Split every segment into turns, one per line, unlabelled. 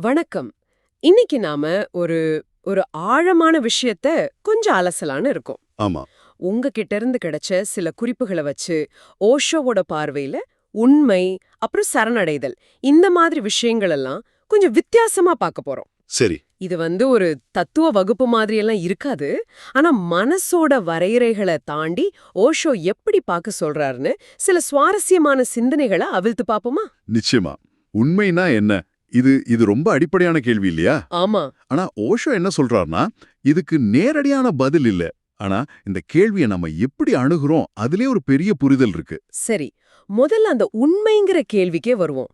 வணக்கம். இன்னைக்கு நாம ஒரு ஒரு ஆழமான விஷயத்த கொஞ்சம் அலசலான்னு இருக்கோம்.
ஆமா.
உங்ககிட்ட இருந்து கிடைச்ச சில குறிப்புகளை வச்சு ஓஷோவோட பார்வையில உண்மை அப்புறம் சரணடைதல் இந்த மாதிரி விஷயங்கள் எல்லாம் கொஞ்சம் வித்தியாசமா பார்க்க போறோம்.
சரி.
இது வந்து ஒரு தத்துவ வகுப்பு மாதிரி எல்லாம் இருக்காது. ஆனா மனசோட வரையறைகளை தாண்டி ஓஷோ எப்படி பார்க்க சொல்றாருன்னு சில சுவாரஸ்யமான சிந்தனைகளை அவிழ்த்து பாப்போமா
நிச்சயமா. உண்மைனா என்ன? இது இது ரொம்ப அடிப்படையான கேள்வி இல்லையா?
ஆமா.
ஆனா ஓஷோ என்ன சொல்றாருன்னா இதுக்கு நேரடியான பதில் இல்ல. ஆனா இந்த கேள்வியை நம்ம எப்படி அணுகுறோம்? அதுலயே ஒரு பெரிய புரிதல் இருக்கு.
சரி முதல்ல அந்த உண்மைங்கிற கேள்விக்கே வருவோம்.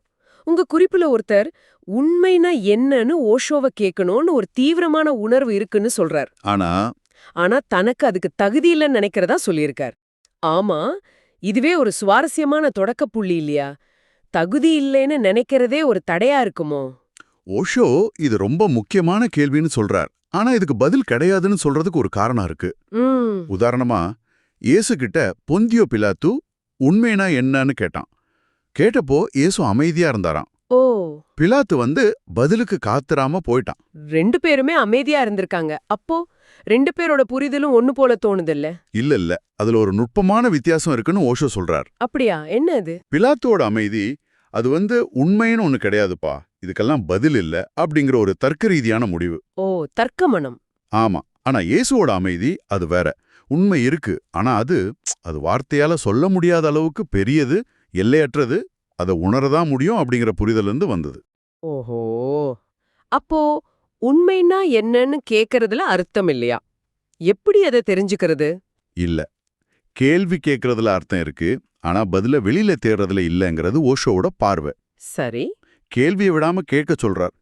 உங்க குறிப்புல ஒருத்தர் உண்மைனா என்னன்னு ஓஷோவை கேட்கணும்னு ஒரு தீவிரமான உணர்வு இருக்குன்னு சொல்றார்.
ஆனா
ஆனா தனக்கு அதுக்கு தகுதி இல்லைன்னு நினைக்கிறதா சொல்லியிருக்கார். ஆமா இதுவே ஒரு சுவாரஸ்யமான தொடக்க புள்ளி இல்லையா? தகுதி இல்லைன்னு நினைக்கிறதே ஒரு தடையா இருக்குமோ?
ஓஷோ இது ரொம்ப முக்கியமான கேள்வின்னு சொல்றார். ஆனா இதுக்கு பதில் கிடையாதுன்னு சொல்றதுக்கு ஒரு காரணம் இருக்கு. உதாரணமா இயேசு கிட்ட பொந்தியோ பிலாத்து உண்மைனா என்னன்னு கேட்டான். கேட்டப்போ இயேசு அமைதியா இருந்தாராம்.
ஓ.
பிலாத்து வந்து பதிலுக்கு காத்துராம போயிட்டான்.
ரெண்டு பேருமே அமைதியா இருந்திருக்காங்க. அப்போ ரெண்டு பேரோட புரிதலும் ஒண்ணு போல தோணுதில்ல?
இல்ல இல்ல. அதுல ஒரு நுட்பமான வித்தியாசம் இருக்குன்னு ஓஷோ சொல்றார்.
அப்படியா? என்ன அது?
பிலாத்தோட அமைதி அது வந்து உண்மைன்னு ஒண்ணு கிடையாதுப்பா. இதுக்கெல்லாம் பதில் இல்ல அப்படிங்கிற ஒரு தர்க்க ரீதியான முடிவு.
ஓ தர்க்கமனம்
ஆமா. ஆனா இயேசுவோட அமைதி அது வேற. உண்மை இருக்கு. ஆனா அது அது வார்த்தையால சொல்ல முடியாத அளவுக்கு பெரியது எல்லையற்றது அதை உணரதான் முடியும் அப்படிங்கிற புரிதல் இருந்து வந்தது.
ஓஹோ. அப்போ உண்மைன்னா என்னன்னு கேக்குறதுல அர்த்தம் இல்லையா? எப்படி அதை தெரிஞ்சுக்கிறது?
இல்ல. கேள்வி கேட்கறதுல அர்த்தம் இருக்கு. ஆனா பதில வெளியில தேடுறதுல இல்லங்கிறது ஓஷோவோட பார்வை.
சரி.
கேள்வியை விடாம கேட்க சொல்றார்.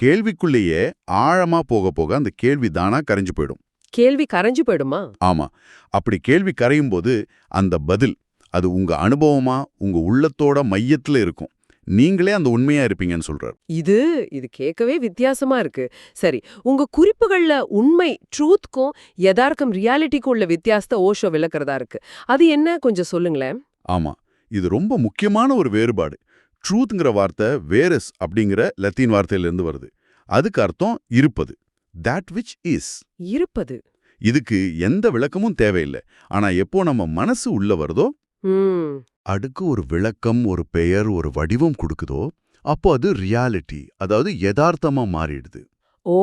கேள்விக்குள்ளேயே ஆழமா போக போக அந்த கேள்வி தானா கரைஞ்சு போயிடும்.
கேள்வி கரைஞ்சு போயிடுமா?
ஆமா. அப்படி கேள்வி கரையும் போது அந்த பதில் அது உங்க அனுபவமா உங்க உள்ளத்தோட மையத்துல இருக்கும். நீங்களே அந்த உண்மையா இருப்பீங்கன்னு சொல்றார்.
இது இது கேட்கவே வித்தியாசமா இருக்கு. சரி உங்க குறிப்புகள்ல உண்மை ட்ரூத்க்கும் யதார்த்தம் ரியாலிட்டிக்கும் உள்ள வித்தியாசத்தை ஓஷோ விளக்குறதா இருக்கு. அது என்ன? கொஞ்சம் சொல்லுங்களேன்.
ஆமா. இது ரொம்ப முக்கியமான ஒரு வேறுபாடு. ட்ரூத்ங்கிற வார்த்தை வேரஸ் அப்படிங்கிற லத்தீன் வார்த்தையிலிருந்து வருது. அதுக்கு அர்த்தம் இருப்பது. That which இஸ்
இருப்பது.
இதுக்கு எந்த விளக்கமும் தேவையில்லை. ஆனா எப்போ நம்ம மனசு உள்ள வருதோ அடுக்கு ஒரு விளக்கம் ஒரு பெயர் ஒரு வடிவம் கொடுக்குதோ அப்போ அது ரியாலிட்டி அதாவது யதார்த்தமா மாறிடுது.
ஓ!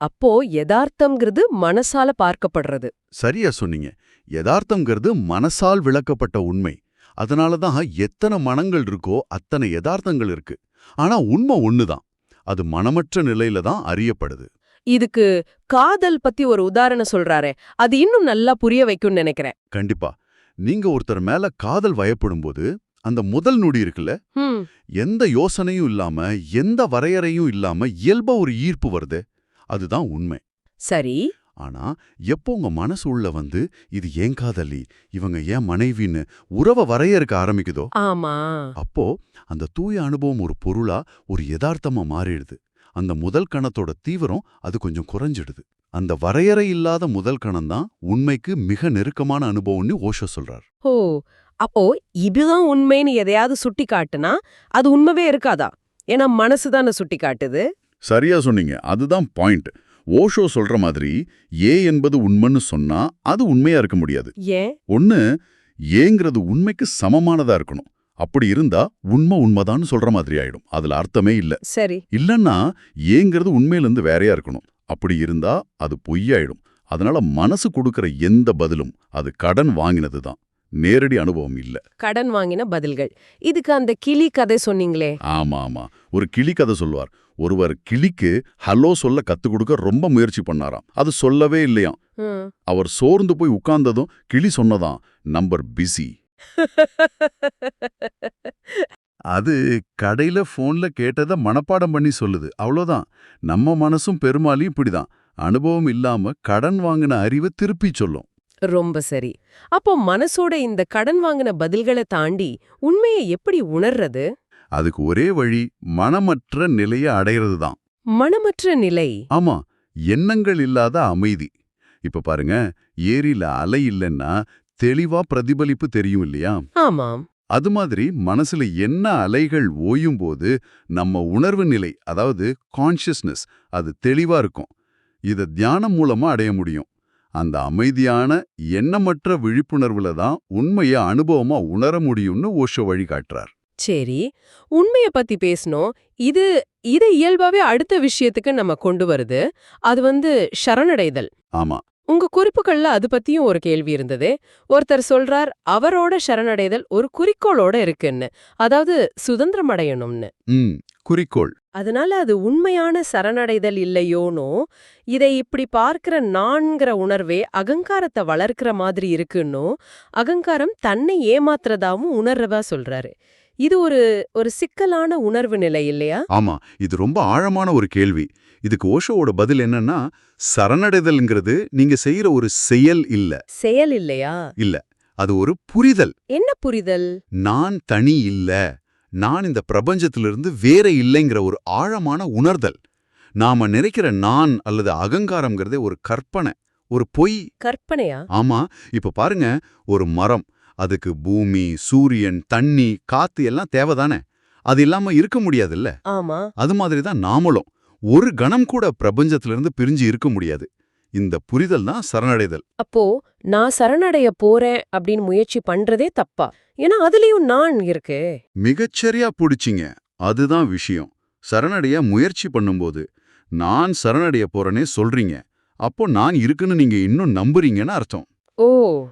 அப்போ யதார்த்தம்ங்கிறது மனசால பார்க்கப்படுறது.
சரியா சொன்னீங்க. யதார்த்தம்ங்கிறது மனசால் விளக்கப்பட்ட உண்மை. அதனால தான் எத்தனை மனங்கள் இருக்கோ அத்தனை யதார்த்தங்கள் இருக்கு. ஆனா உண்மை ஒண்ணுதான். அது மனமற்ற நிலையில தான் அறியப்படுது.
இதுக்கு காதல் பத்தி ஒரு உதாரணம் சொல்றாரே. அது இன்னும் நல்லா புரிய வைக்கும்னு நினைக்கிறேன்.
கண்டிப்பா. நீங்க ஒருத்தர் மேல காதல் வயப்படும்போது அந்த முதல் நொடி இருக்குல்ல? எந்த யோசனையும் இல்லாம எந்த வரையறையும் இல்லாம இயல்பா ஒரு ஈர்ப்பு வருது? அதுதான் உண்மை.
சரி.
ஆனா எப்போ உங்க மனசு உள்ள வந்து இது ஏன் காதலி? இவங்க ஏன் மனைவின்னு உறவை வரையறுக்க ஆரம்பிக்குதோ?
ஆமா.
அப்போ அந்த தூய அனுபவம் ஒரு பொருளா ஒரு யதார்த்தமா மாறிடுது. அந்த முதல் கணத்தோட தீவிரம் அது கொஞ்சம் குறைஞ்சிடுது. அந்த வரையறை இல்லாத முதல் கணம் தான் உண்மைக்கு மிக நெருக்கமான அனுபவம்னு ஓஷோ சொல்றார்.
ஓ அப்போ இதுதான் உண்மைன்னு எதையாவது சுட்டி காட்டுனா அது உண்மைவே இருக்காதா? ஏன்னா மனசு தானே சுட்டி காட்டுது
சரியா சொன்னீங்க. அதுதான் பாயிண்ட். ஓஷோ சொல்ற மாதிரி ஏ என்பது உண்மைன்னு சொன்னா அது உண்மையா இருக்க முடியாது. ஒண்ணு ஏங்கிறது உண்மைக்கு சமமானதா இருக்கணும். அப்படி இருந்தா உண்மை உண்மைதான்னு சொல்ற மாதிரி ஆயிடும். அதுல அர்த்தமே இல்ல.
சரி.
இல்லன்னா ஏங்கிறது உண்மையிலிருந்து வேறையா இருக்கணும். அப்படி இருந்தா அது பொய்யாயிடும். அதனால மனசு கொடுக்கிற எந்த பதிலும் அது கடன் வாங்கினது தான் நேரடி அனுபவம் இல்ல.
கடன் வாங்கின பதில்கள். இதுக்கு அந்த கிளி கதை சொன்னீங்களே.
ஆமா ஆமா. ஒரு கிளி கதை சொல்வார் ஒருவர் கிளிக்கு ஹலோ சொல்ல கத்துக் கொடுக்க ரொம்ப முயற்சி பண்ணாராம். அது சொல்லவே இல்லையாம். அவர் சோர்ந்து போய் உட்கார்ந்ததும் கிளி சொன்னதாம் நம்பர் பிஸி. அது கடையில போன்ல கேட்டத மனப்பாடம் பண்ணி சொல்லுது. அவ்வளோதான். நம்ம மனசும் பெரும்பாலும் இப்படிதான். அனுபவம் இல்லாம கடன் வாங்கின அறிவை திருப்பி சொல்லும்.
ரொம்ப சரி. அப்போ மனசோட இந்த கடன் வாங்கின பதில்களை தாண்டி உண்மையை எப்படி உணர்றது?
அதுக்கு ஒரே வழி மனமற்ற நிலையை அடையிறது தான்
மனமற்ற நிலை.
ஆமா எண்ணங்கள் இல்லாத அமைதி. இப்ப பாருங்க ஏரியில அலை இல்லைன்னா தெளிவா பிரதிபலிப்பு தெரியும் இல்லையா?
ஆமாம்.
அது மாதிரி மனசுல என்ன அலைகள் ஓயும் போது நம்ம உணர்வு நிலை அதாவது கான்ஷியஸ்னஸ் அது தெளிவா இருக்கும். இத தியானம் மூலமா அடைய முடியும். அந்த அமைதியான எண்ணமற்ற விழிப்புணர்வுல தான் உண்மைய அனுபவமா உணர முடியும்னு ஓஷோ வழிகாட்டுறார்
சரி உண்மைய பத்தி பேசணும். இது இது இயல்பாவே அடுத்த விஷயத்துக்கு நம்ம கொண்டு வருது. அது வந்து சரணடைதல்.
ஆமா.
உங்க குறிப்புகள்ல அது பத்தியும் ஒரு கேள்வி இருந்தது. ஒருத்தர் சொல்றார் அவரோட சரணடைதல் ஒரு குறிக்கோளோட இருக்குன்னு. அதாவது சுதந்திரம் அடையணும்னு.
குறிக்கோள்.
அதனால அது உண்மையான சரணடைதல் இல்லையோனோ இதை இப்படி பார்க்கிற நான்கிற உணர்வே அகங்காரத்தை வளர்க்கிற மாதிரி இருக்குன்னோ அகங்காரம் தன்னை ஏமாத்துறதாவும் உணர்றதா சொல்றாரு. இது ஒரு ஒரு சிக்கலான உணர்வு நிலை இல்லையா?
ஆமா இது ரொம்ப ஆழமான ஒரு கேள்வி. இதுக்கு ஓஷோவோட பதில் என்னன்னா சரணடைதல்ங்கிறது நீங்க செய்யற ஒரு செயல் இல்ல.
செயல் இல்லையா?
அது ஒரு புரிதல்.
என்ன புரிதல்?
நான் தனி இல்ல. நான் இந்த பிரபஞ்சத்திலிருந்து வேற இல்லைங்கிற ஒரு ஆழமான உணர்தல். நாம நினைக்கிற நான் அல்லது அகங்காரம்ங்கிறதே ஒரு கற்பனை ஒரு பொய்.
கற்பனையா?
ஆமா இப்ப பாருங்க ஒரு மரம். அதுக்கு பூமி சூரியன் தண்ணி காத்து எல்லாம் தேவைதானே? அது இல்லாம இருக்க முடியாதுல்ல?
ஆமா.
அது மாதிரி தான் நாமளும். ஒரு கணம் கூட பிரபஞ்சத்திலிருந்து பிரிஞ்சு இருக்க முடியாது. இந்த புரிதல் தான் சரணடைதல்.
அப்போ நான் சரணடைய போறேன் அப்படின்னு முயற்சி பண்றதே தப்பா? ஏன்னா அதுலயும் நான் இருக்கு.
மிகச்சரியா பிடிச்சிங்க. அதுதான் விஷயம். சரணடைய முயற்சி பண்ணும்போது நான் சரணடைய போறேனே சொல்றீங்க. அப்போ நான் இருக்குன்னு நீங்க இன்னும் நம்புறீங்கன்னு அர்த்தம்.
ஓ.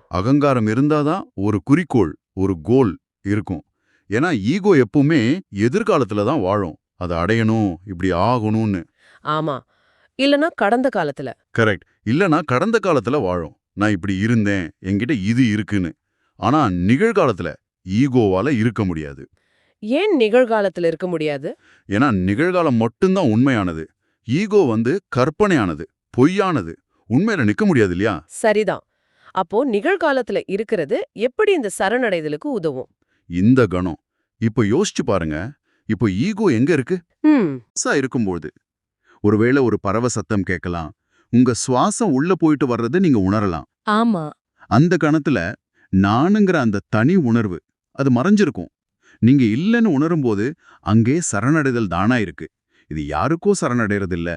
அகங்காரம் இருந்தாதான் ஒரு குறிக்கோள் ஒரு கோல் இருக்கும். ஏன்னா ஈகோ எப்பவுமே எதிர்காலத்துல தான் வாழும். அதை அடையணும் இப்படி ஆகணும்னு.
ஆமா. இல்லனா கடந்த காலத்துல.
கரெக்ட். இல்லனா கடந்த காலத்துல வாழும். நான் இப்படி இருந்தேன் என்கிட்ட இது இருக்குன்னு. ஆனா நிகழ்காலத்துல ஈகோவால இருக்க முடியாது.
ஏன் நிகழ்காலத்துல இருக்க முடியாது?
ஏன்னா நிகழ்காலம் மட்டும்தான் உண்மையானது. ஈகோ வந்து கற்பனையானது பொய்யானது. உண்மையில நிக்க முடியாது இல்லையா?
சரிதான். அப்போ நிகழ்காலத்துல இருக்கிறது எப்படி இந்த சரணடைதலுக்கு உதவும்?
இந்த கணம். இப்போ யோசிச்சு பாருங்க. இப்போ ஈகோ எங்க இருக்கு? இருக்கும்போது ஒருவேளை ஒரு பறவை சத்தம் கேட்கலாம். உங்க சுவாசம் உள்ள போயிட்டு வர்றது நீங்க உணரலாம்.
ஆமா.
அந்த கணத்துல நானுங்கிற அந்த தனி உணர்வு அது மறைஞ்சிருக்கும். நீங்க இல்லைன்னு உணரும்போது அங்கே சரணடைதல் தானா இருக்கு. இது யாருக்கோ சரணடைறதில்ல.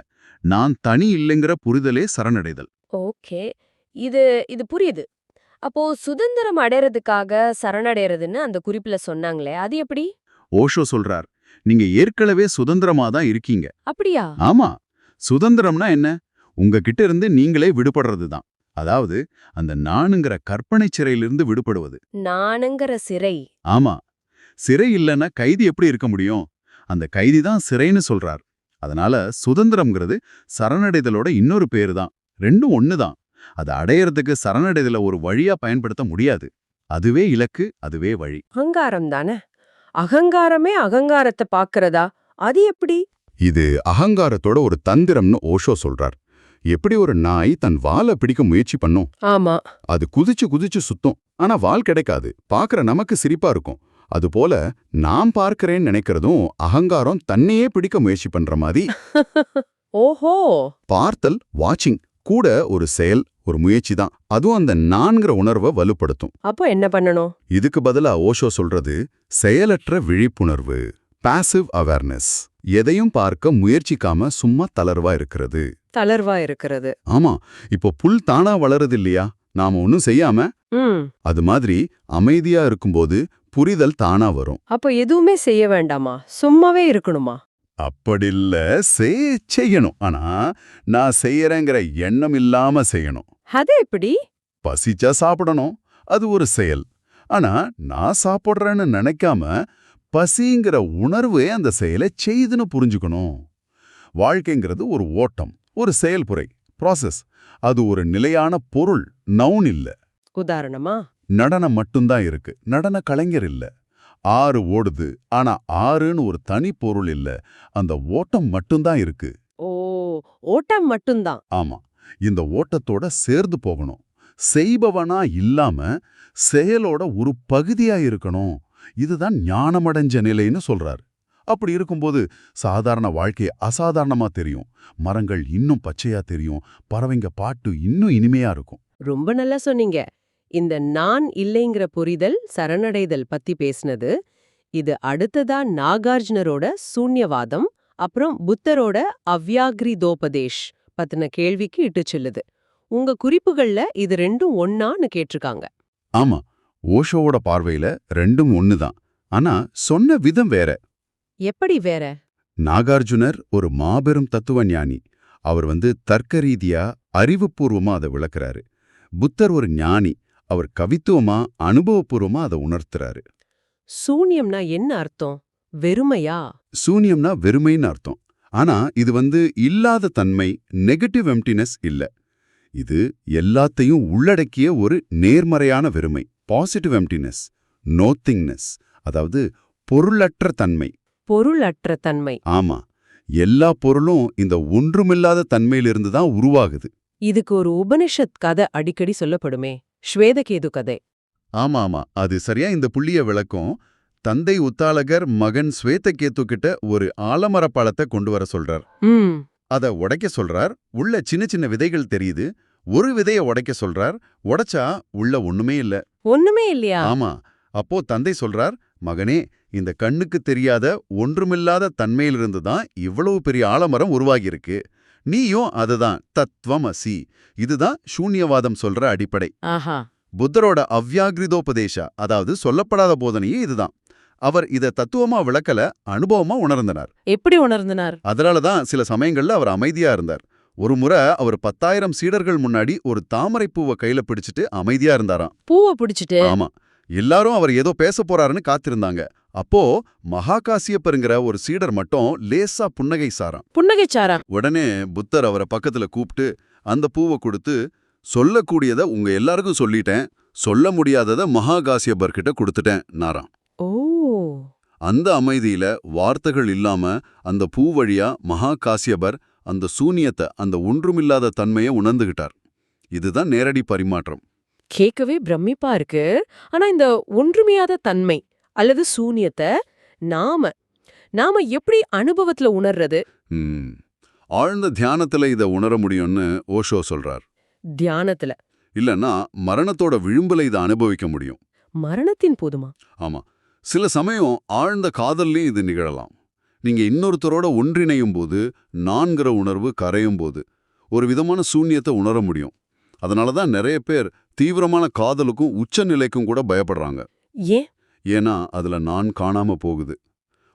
நான் தனி இல்லைங்கிற புரிதலே சரணடைதல்.
ஓகே. இது இது புரியுது. அப்போ சுதந்திரம் அடையறதுக்காக சரணடைறதுன்னு அந்த குறிப்புல சொன்னாங்களே அது எப்படி?
ஓஷோ சொல்றார் நீங்க ஏற்கனவே சுதந்திரமா தான் இருக்கீங்க.
அப்படியா?
ஆமா சுதந்திரம்னா என்ன? உங்ககிட்ட இருந்து நீங்களே விடுபடுறது தான். அதாவது அந்த நானுங்கிற கற்பனை சிறையிலிருந்து விடுபடுவது.
நானுங்கிற சிறை.
ஆமா சிறை இல்லைன்னா கைதி எப்படி இருக்க முடியும்? அந்த கைதி தான் சிறைன்னு சொல்றார். அதனால சுதந்திரம்ங்கிறது சரணடைதலோட இன்னொரு பேரு தான். ரெண்டும் ஒண்ணு தான் அதை அடையறதுக்கு சரணடைதல ஒரு வழியா பயன்படுத்த முடியாது. அதுவே இலக்கு அதுவே வழி.
அகங்காரம் தானே? அகங்காரமே அகங்காரத்தை பாக்குறதா அது எப்படி?
இது அகங்காரத்தோட ஒரு தந்திரம்னு ஓஷோ சொல்றார். எப்படி ஒரு நாய் தன் வாலை பிடிக்க முயற்சி பண்ணும்?
ஆமா.
அது குதிச்சு குதிச்சு சுத்தும். ஆனா வால் கிடைக்காது. பாக்குற நமக்கு சிரிப்பா இருக்கும். அதுபோல நாம் பார்க்கறேன்னு நினைக்கிறதும் அகங்காரம் தன்னையே பிடிக்க முயற்சி பண்ற மாதிரி.
ஓஹோ.
பார்த்தல் வாட்சிங். கூட ஒரு செயல் ஒரு முயற்சி தான். அதுவும் அந்த நான்கிற உணர்வை வலுப்படுத்தும்.
அப்போ என்ன பண்ணணும்?
இதுக்கு பதிலா ஓஷோ சொல்றது செயலற்ற விழிப்புணர்வு பாசிவ் அவேர்னஸ் எதையும் பார்க்க முயற்சிக்காம சும்மா தளர்வா இருக்கிறது.
தளர்வா இருக்கிறது.
ஆமா இப்போ புல் தானா வளருது இல்லையா? நாம ஒன்னும் செய்யாம அது மாதிரி அமைதியா இருக்கும்போது புரிதல் தானா வரும்.
அப்போ எதுவுமே செய்ய வேண்டாமா? சும்மாவே இருக்கணுமா?
அப்படி இல்ல செய் செய்யணும். ஆனா நான் செய்யறேங்கிற எண்ணம் இல்லாம செய்யணும்.
அது எப்படி?
பசிச்சா சாப்பிடணும். அது ஒரு செயல். ஆனா நான் சாப்பிடுறேன்னு நினைக்காம பசிங்கிற உணர்வே அந்த செயலை செய்துன்னு புரிஞ்சுக்கணும். வாழ்க்கைங்கிறது ஒரு ஓட்டம் ஒரு செயல்புரை ப்ராசஸ் அது ஒரு நிலையான பொருள் நவுன் இல்ல.
உதாரணமா?
நடனம் மட்டும்தான் இருக்கு. நடன கலைஞர் இல்ல. ஆறு ஓடுது. ஆனா ஆறுன்னு ஒரு தனி பொருள் இல்ல. அந்த ஓட்டம் மட்டும்தான் இருக்கு.
ஓ ஓட்டம் மட்டும்தான்.
ஆமா. இந்த ஓட்டத்தோட சேர்ந்து போகணும். செய்பவனா இல்லாம செயலோட ஒரு பகுதியா இருக்கணும். இதுதான் ஞானமடைஞ்ச நிலைன்னு சொல்றாரு. அப்படி இருக்கும்போது சாதாரண வாழ்க்கை அசாதாரணமா தெரியும். மரங்கள் இன்னும் பச்சையா தெரியும். பறவைங்க பாட்டு இன்னும் இனிமையா இருக்கும்.
ரொம்ப நல்லா சொன்னீங்க. இந்த நான் இல்லைங்கிற புரிதல் சரணடைதல் பத்தி பேசுனது. இது அடுத்ததா நாகார்ஜுனரோட சூன்யவாதம் அப்புறம் புத்தரோட அவ்யாக்ரிதோபதேஷ் பத்தின கேள்விக்கு இட்டு செல்லுது. உங்க குறிப்புகள்ல இது ரெண்டும் ஒன்னான்னு கேட்டிருக்காங்க.
ஆமா ஓஷோவோட பார்வையில ரெண்டும் ஒண்ணுதான். ஆனா சொன்ன விதம் வேற.
எப்படி வேற?
நாகார்ஜுனர் ஒரு மாபெரும் தத்துவ ஞானி அவர் வந்து தர்க்க ரீதியா அறிவுபூர்வமா அதை விளக்குறாரு. புத்தர் ஒரு ஞானி. அவர் கவித்துவமா அனுபவபூர்வமா அதை உணர்த்துறாரு.
சூன்யம்னா என்ன அர்த்தம்? வெறுமையா?
சூன்யம்னா வெறுமைன்னு அர்த்தம். ஆனா இது வந்து இல்லாத தன்மை நெகட்டிவ் எம்டினஸ் இல்ல. இது எல்லாத்தையும் உள்ளடக்கிய ஒரு நேர்மறையான வெறுமை பாசிட்டிவ் எம்டினஸ் நோத்திங்னஸ் அதாவது பொருளற்ற தன்மை.
பொருளற்ற தன்மை.
ஆமா. எல்லா பொருளும் இந்த ஒன்றுமில்லாத தன்மையிலிருந்து தான் உருவாகுது.
இதுக்கு ஒரு உபனிஷத் கதை அடிக்கடி சொல்லப்படுமே. ஸ்வேதகேது கதை.
ஆமா ஆமா. அது சரியா இந்த புள்ளிய விளக்கம். தந்தை உத்தாலகர் மகன் ஸ்வேதகேத்து கிட்ட ஒரு ஆலமரப் பழத்தை கொண்டு வர சொல்றார். அத உடைக்க சொல்றார். உள்ள சின்ன சின்ன விதைகள் தெரியுது. ஒரு விதைய உடைக்க சொல்றார். உடைச்சா உள்ள ஒண்ணுமே இல்ல.
ஒண்ணுமே இல்லையா?
ஆமா. அப்போ தந்தை சொல்றார் மகனே இந்த கண்ணுக்கு தெரியாத ஒன்றுமில்லாத தன்மையிலிருந்து தான் இவ்வளவு பெரிய ஆலமரம் உருவாகியிருக்கு. நீயும் அதுதான் தத்வமசி. இதுதான் சூன்யவாதம் சொல்ற அடிப்படை. புத்தரோட அவ்யாகிருதோபதேச அதாவது சொல்லப்படாத போதனையே இதுதான். அவர் இத தத்துவமா விளக்கல அனுபவமா உணர்ந்தனர்.
எப்படி உணர்ந்தனார்?
அதனால தான் சில சமயங்கள்ல அவர் அமைதியா இருந்தார். ஒரு முறை அவர் பத்தாயிரம் சீடர்கள் முன்னாடி ஒரு தாமரை பூவை கையில பிடிச்சிட்டு அமைதியா இருந்தாராம்.
பூவை பிடிச்சிட்டு?
ஆமா. எல்லாரும் அவர் ஏதோ பேச போறாருன்னு காத்திருந்தாங்க. அப்போ மகாகாசியப்பருங்கிற ஒரு சீடர் மட்டும் லேசா புன்னகை சாராம்
புன்னகைச்சாரா
உடனே புத்தர் அவரை பக்கத்துல கூப்பிட்டு அந்த பூவை கொடுத்து சொல்லக்கூடியத உங்க எல்லாருக்கும் சொல்லிட்டேன். சொல்ல முடியாதத மகாகாசியப்பர்கிட்ட கொடுத்துட்டேன் நாராம்
ஓ.
அந்த அமைதியில வார்த்தைகள் இல்லாம அந்த பூ வழியா மகா காசியபர் அந்த சூனியத்தை அந்த ஒன்றுமில்லாத தன்மையை உணர்ந்துகிட்டார். இதுதான் நேரடி பரிமாற்றம்.
கேட்கவே பிரமிப்பா இருக்கு. ஆனா இந்த ஒன்றுமையாத தன்மை அல்லது சூனியத்தை நாம நாம எப்படி அனுபவத்துல உணர்றது.
ஆழ்ந்த தியானத்துல இத உணர முடியும்னு ஓஷோ சொல்றார்.
தியானத்துல.
இல்லன்னா மரணத்தோட விளிம்புல இதை அனுபவிக்க முடியும்.
மரணத்தின் போதுமா?
ஆமா. சில சமயம் ஆழ்ந்த காதல்லையும் இது நிகழலாம். நீங்க இன்னொருத்தரோட ஒன்றிணையும் போது நான்கிற உணர்வு கரையும் போது ஒரு விதமான சூன்யத்தை உணர முடியும். அதனால தான் நிறைய பேர் தீவிரமான காதலுக்கும் உச்சநிலைக்கும் கூட பயப்படுறாங்க.
ஏன்?
ஏன்னா அதுல நான் காணாம போகுது.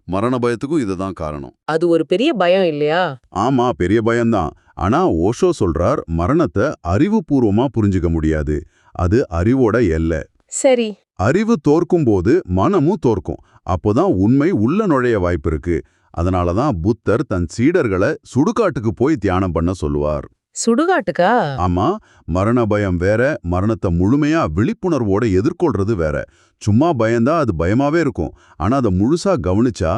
மரண பயத்துக்கும் இதுதான் காரணம்.
அது ஒரு பெரிய பயம் இல்லையா?
ஆமா பெரிய பயம்தான். ஆனா ஓஷோ சொல்றார் மரணத்தை அறிவுபூர்வமா புரிஞ்சுக்க முடியாது. அது அறிவோட எல்லை.
சரி.
அறிவு தோற்கும் போது மனமும் தோற்கும். அப்போதான் உண்மை உள்ள நுழைய வாய்ப்பு இருக்கு. அதனால தான் புத்தர் தன் சீடர்களை சுடுகாட்டுக்கு போய் தியானம் பண்ண சொல்லுவார்.
சுடுகாட்டுக்கா?
ஆமா மரண பயம் வேற மரணத்தை முழுமையா விழிப்புணர்வோட எதிர்கொள்றது வேற. சும்மா பயந்தா அது பயமாவே இருக்கும். ஆனா அதை முழுசா கவனிச்சா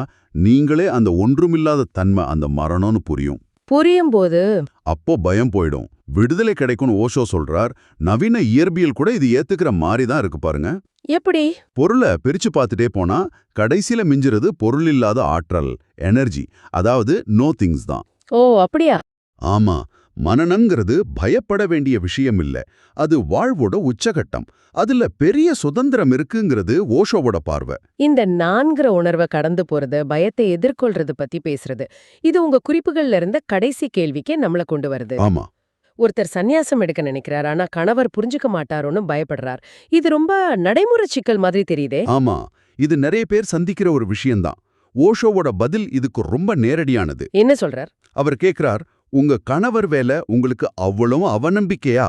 நீங்களே அந்த ஒன்றுமில்லாத தன்மை அந்த மரணம்னு புரியும்.
புரியும் போது
அப்போ பயம் போயிடும். விடுதலை கிடைக்கும்னு ஓஷோ சொல்றார். நவீன இயற்பியல் கூட இது ஏத்துக்கிற மாதிரி தான் இருக்கு பாருங்க.
எப்படி?
பொருளை பிரிச்சு பார்த்துட்டே போனா கடைசியில மிஞ்சுறது பொருள் இல்லாத ஆற்றல் எனர்ஜி அதாவது நோ திங்ஸ் தான்.
ஓ அப்படியா?
ஆமா. மனநங்கிறது பயப்பட வேண்டிய விஷயம் இல்ல அது வாழ்வோட உச்சகட்டம். அதுல பெரிய சுதந்திரம் இருக்குங்கிறது ஓஷோவோட பார்வை.
இந்த நான்கிற உணர்வை கடந்து போறது பயத்தை எதிர்கொள்றது பத்தி பேசுறது இது உங்க குறிப்புகள்ல இருந்த கடைசி கேள்விக்கே நம்மள கொண்டு வருது.
ஆமா.
ஒருத்தர் சந்நியாசம் எடுக்க நினைக்கிறார் ஆனா கணவர் புரிஞ்சுக்க மாட்டாரோன்னு பயப்படுறார். இது ரொம்ப நடைமுறை சிக்கல் மாதிரி தெரியுதே.
ஆமா. இது நிறைய பேர் சந்திக்கிற ஒரு விஷயம்தான். ஓஷோவோட பதில் இதுக்கு ரொம்ப நேரடியானது.
என்ன சொல்றார்?
அவர் கேக்குறார் உங்க கணவர் வேலை உங்களுக்கு அவ்வளவு அவநம்பிக்கையா?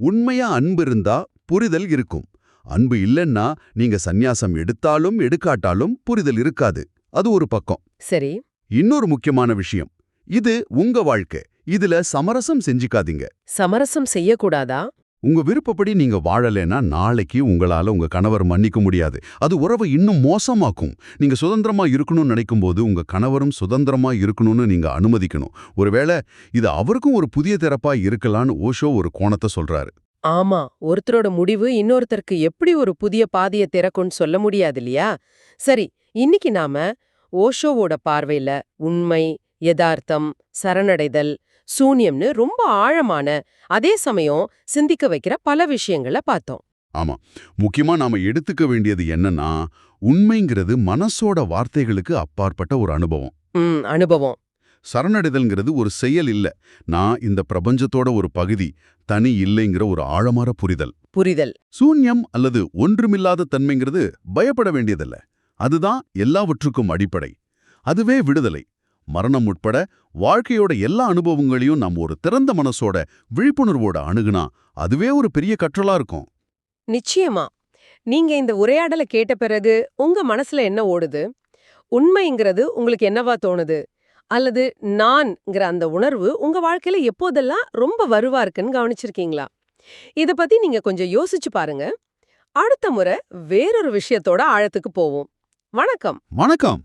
உண்மையா அன்பு இருந்தா புரிதல் இருக்கும். அன்பு இல்லைன்னா நீங்க சந்நியாசம் எடுத்தாலும் எடுக்காட்டாலும் புரிதல் இருக்காது. அது ஒரு பக்கம்.
சரி.
இன்னொரு முக்கியமான விஷயம். இது உங்க வாழ்க்கை. இதுல சமரசம் செஞ்சுக்காதீங்க.
சமரசம் செய்யக்கூடாதா?
உங்க விருப்பப்படி நீங்க வாழலைன்னா நாளைக்கு உங்களால உங்க கணவர் மன்னிக்க முடியாது. அது உறவை இன்னும் மோசமாக்கும். நீங்க சுதந்திரமா இருக்கணும்னு நினைக்கும் போது உங்க கணவரும் சுதந்திரமா இருக்கணும்னு நீங்க அனுமதிக்கணும். ஒருவேளை இது அவருக்கும் ஒரு புதிய திறப்பா இருக்கலான்னு ஓஷோ ஒரு கோணத்தை சொல்றாரு.
ஆமா ஒருத்தரோட முடிவு இன்னொருத்தருக்கு எப்படி ஒரு புதிய பாதைய திறக்கும்னு சொல்ல முடியாது இல்லையா? சரி இன்னைக்கு நாம ஓஷோவோட பார்வையில உண்மை யதார்த்தம் சரணடைதல் சூன்யம்னு ரொம்ப ஆழமான அதே சமயம் சிந்திக்க வைக்கிற பல விஷயங்களை பார்த்தோம்.
ஆமா. முக்கியமா நாம எடுத்துக்க வேண்டியது என்னன்னா உண்மைங்கிறது மனசோட வார்த்தைகளுக்கு அப்பாற்பட்ட ஒரு அனுபவம்.
அனுபவம்.
சரணடைதல்ங்கிறது ஒரு செயல் இல்ல. நான் இந்த பிரபஞ்சத்தோட ஒரு பகுதி தனி இல்லைங்கிற ஒரு ஆழமான புரிதல்.
புரிதல்.
சூன்யம் அல்லது ஒன்றுமில்லாத தன்மைங்கிறது பயப்பட வேண்டியதல்ல. அதுதான் எல்லாவற்றுக்கும் அடிப்படை. அதுவே விடுதலை. மரணம் உட்பட வாழ்க்கையோட எல்லா அனுபவங்களையும் நம்ம ஒரு திறந்த மனசோட விழிப்புணர்வோட அணுகுனா அதுவே ஒரு பெரிய கற்றலா இருக்கும்.
நிச்சயமா. நீங்க இந்த உரையாடலை கேட்ட பிறகு உங்க மனசுல என்ன ஓடுது? உண்மைங்கிறது உங்களுக்கு என்னவா தோணுது? அல்லது நான்ங்கிற அந்த உணர்வு உங்க வாழ்க்கையில எப்போதெல்லாம் ரொம்ப வருவா இருக்குன்னு கவனிச்சிருக்கீங்களா? இத பத்தி நீங்க கொஞ்சம் யோசிச்சு பாருங்க. அடுத்த முறை வேறொரு விஷயத்தோட ஆழத்துக்கு போவோம். வணக்கம்.
வணக்கம்.